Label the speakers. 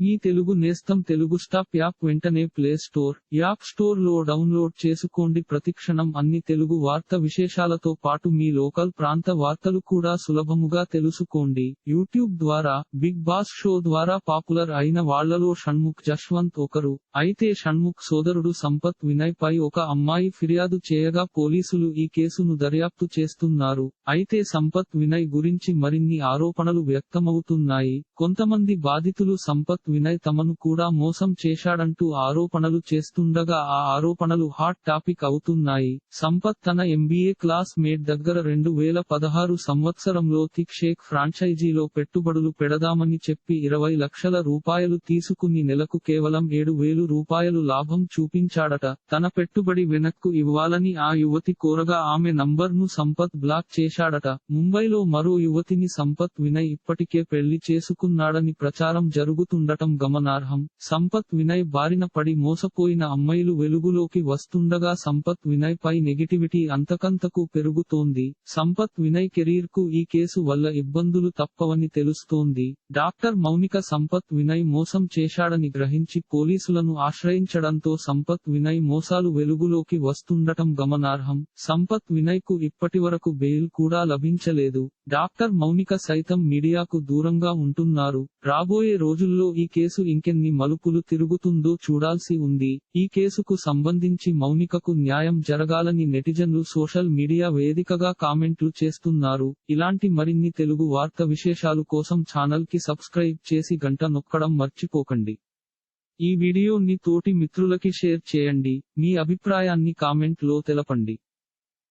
Speaker 1: మీ తెలుగు నేస్తం Telugu stop app వెంటనే play store app స్టోర్లో డౌన్లోడ్ చేసుకోండి. ప్రతిక్షణం అన్ని తెలుగు వార్త విశేషాలతో పాటు మీ లోకల్ ప్రాంత వార్తలు కూడా సులభముగా తెలుసుకోండి. యూట్యూబ్ ద్వారా బిగ్ బాస్ షో ద్వారా పాపులర్ అయిన వాళ్ళలో షణ్ముఖ్ జశ్వంత్ ఒకరు అయితే షణ్ముఖ్ సోదరుడు సంపత్ వినయ్ పై ఒక అమ్మాయి ఫిర్యాదు చేయగా పోలీసులు ఈ కేసును దర్యాప్తు చేస్తున్నారు. అయితే సంపత్ వినయ్ గురించి మరిన్ని ఆరోపణలు వ్యక్తమవుతున్నాయి. కొంతమంది బాధితులు సంపత్ వినయ్ తమను కూడా మోసం చేశాడంటూ ఆరోపణలు చేస్తుండగా ఆ ఆరోపణలు హాట్ టాపిక్ అవుతున్నాయి. సంపత్ తన ఎంబీఏ క్లాస్ మేట్ దగ్గర రెండు వేల పదహారు సంవత్సరంలో థిక్ షేక్ ఫ్రాంచైజీలో పెట్టుబడులు పెడదామని చెప్పి ఇరవై లక్షల రూపాయలు తీసుకుని నెలకు కేవలం ఏడు వేలు రూపాయలు లాభం చూపించాడట. తన పెట్టుబడి వెనక్కు ఇవ్వాలని ఆ యువతి కోరగా ఆమె నంబర్ను సంపత్ బ్లాక్ చేశాడట. ముంబైలో మరో యువతిని సంపత్ వినయ్ ఇప్పటికే పెళ్ళి చేసుకున్నాడని ప్రచారం జరుగుతుండట. గమనార్హం. సంపత్ వినయ్ బారిన పడి మోసపోయిన అమ్మాయిలు వెలుగులోకి వస్తుండగా సంపత్ వినయ్ పై నెగిటివిటీ అంతకంతకు పెరుగుతోంది. సంపత్ వినయ్ కెరీర్కు ఈ కేసు వల్ల ఇబ్బందులు తప్పవని తెలుస్తోంది. డాక్టర్ మౌనిక సంపత్ వినయ్ మోసం చేశాడని గ్రహించి పోలీసులను ఆశ్రయించడంతో సంపత్ వినయ్ మోసాలు వెలుగులోకి వస్తుండటం గమనార్హం. సంపత్ వినయ్కు ఇప్పటివరకు బెయిల్ కూడా లభించలేదు. డాక్టర్ మౌనిక సైతం మీడియాకు దూరంగా ఉంటున్నారు. రాబోయే రోజుల్లో ఈ కేసు ఇంకెన్ని మలుపులు తిరుగుతుందో చూడాల్సి ఉంది. ఈ కేసుకు సంబంధించి మౌనికకు న్యాయం జరగాలని నెటిజన్లు సోషల్ మీడియా వేదికగా కామెంట్లు చేస్తున్నారు. ఇలాంటి మరిన్ని తెలుగు వార్త విశేషాలు కోసం ఛానల్కి సబ్స్క్రైబ్ చేసి గంట నొక్కడం మర్చిపోకండి. ఈ వీడియోని తోటి మిత్రులకి షేర్ చేయండి. మీ అభిప్రాయాన్ని కామెంట్లో తెలపండి.